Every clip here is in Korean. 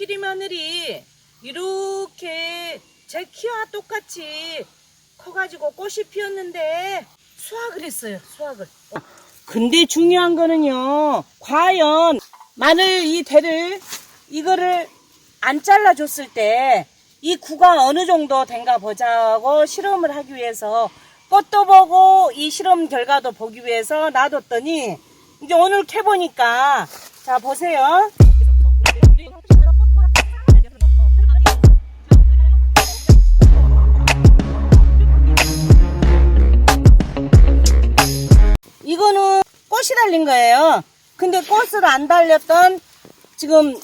코끼리 마늘이 이렇게 제 키와 똑같이 커가지고 꽃이 피었는데 수확을 했어요. 수확을. 근데 중요한 거는요. 과연 마늘 이 대를 이거를 안 잘라줬을 때 이 구가 어느 정도 된가 보자고 실험을 하기 위해서 꽃도 보고 이 실험 결과도 보기 위해서 놔뒀더니 이제 오늘 캐보니까 자 보세요. 이거는 꽃이 달린 거예요. 근데 꽃을 안 달렸던 지금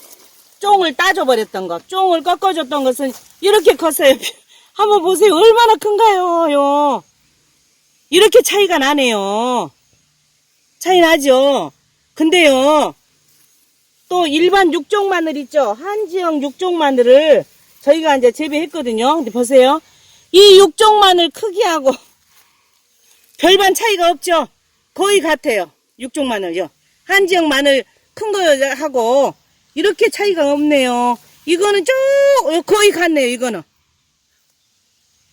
쫑을 따줘버렸던 것, 쫑을 꺾어줬던 것은 이렇게 컸어요. 한번 보세요. 얼마나 큰가요? 요. 이렇게 차이가 나네요. 차이 나죠? 근데요, 또 일반 육종 마늘 있죠? 한지형 육종 마늘을 저희가 이제 재배했거든요. 근데 보세요. 이 육종 마늘 크기하고 별반 차이가 없죠? 거의 같아요. 육종 마늘요. 한지형 마늘 큰 거 하고 이렇게 차이가 없네요. 이거는 쭉 거의 같네요. 이거는.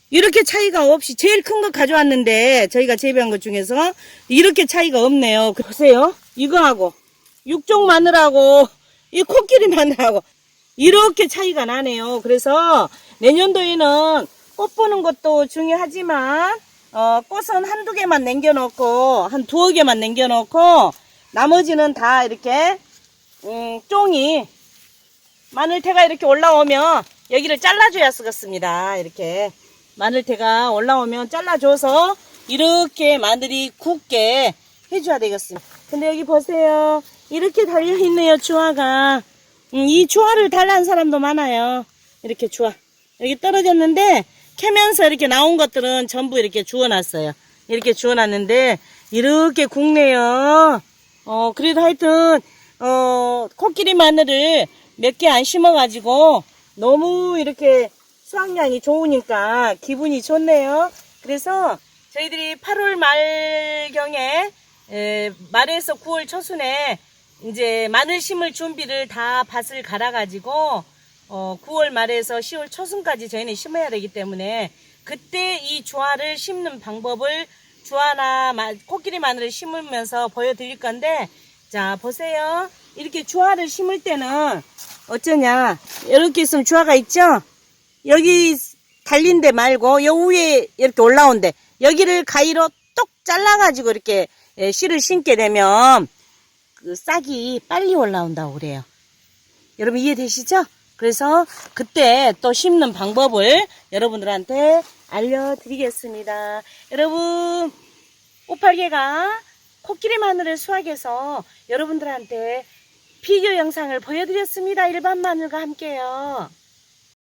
이렇게 차이가 없이 제일 큰 거 가져왔는데 저희가 재배한 것 중에서 이렇게 차이가 없네요. 보세요. 이거하고 육종 마늘하고 이 코끼리 마늘하고 이렇게 차이가 나네요. 그래서 내년도에는 꽃 보는 것도 중요하지만 어, 꽃은 한두 개만 남겨놓고 한 두어 개만 남겨놓고 나머지는 다 이렇게 음, 쫑이 마늘태가 이렇게 올라오면 여기를 잘라줘야 쓰겠습니다. 이렇게 마늘태가 올라오면 잘라줘서 이렇게 마늘이 굳게 해줘야 되겠습니다. 근데 여기 보세요. 이렇게 달려있네요, 주화가. 음, 이 주화를 달라는 사람도 많아요. 이렇게 주화. 여기 떨어졌는데 캐면서 이렇게 나온 것들은 전부 이렇게 주워놨어요. 이렇게 주워놨는데 이렇게 굵네요. 어, 그래도 하여튼 어, 코끼리 마늘을 몇 개 안 심어가지고 너무 이렇게 수확량이 좋으니까 기분이 좋네요. 그래서 저희들이 8월 말경에 에, 말에서 9월 초순에 이제 마늘 심을 준비를 다 밭을 갈아가지고 어, 9월 말에서 10월 초순까지 저희는 심어야 되기 때문에 그때 이 주화를 심는 방법을 주화나 마- 코끼리 마늘을 심으면서 보여드릴 건데 자 보세요. 이렇게 주화를 심을 때는 어쩌냐? 이렇게 있으면 주화가 있죠? 여기 달린 데 말고 요 위에 이렇게 올라온 데 여기를 가위로 똑 잘라가지고 이렇게 예, 씨를 심게 되면 그 싹이 빨리 올라온다고 그래요. 여러분 이해되시죠? 그래서 그때 또 심는 방법을 여러분들한테 알려드리겠습니다. 여러분, 오팔개가 코끼리 마늘을 수확해서 여러분들한테 비교 영상을 보여드렸습니다. 일반 마늘과 함께요.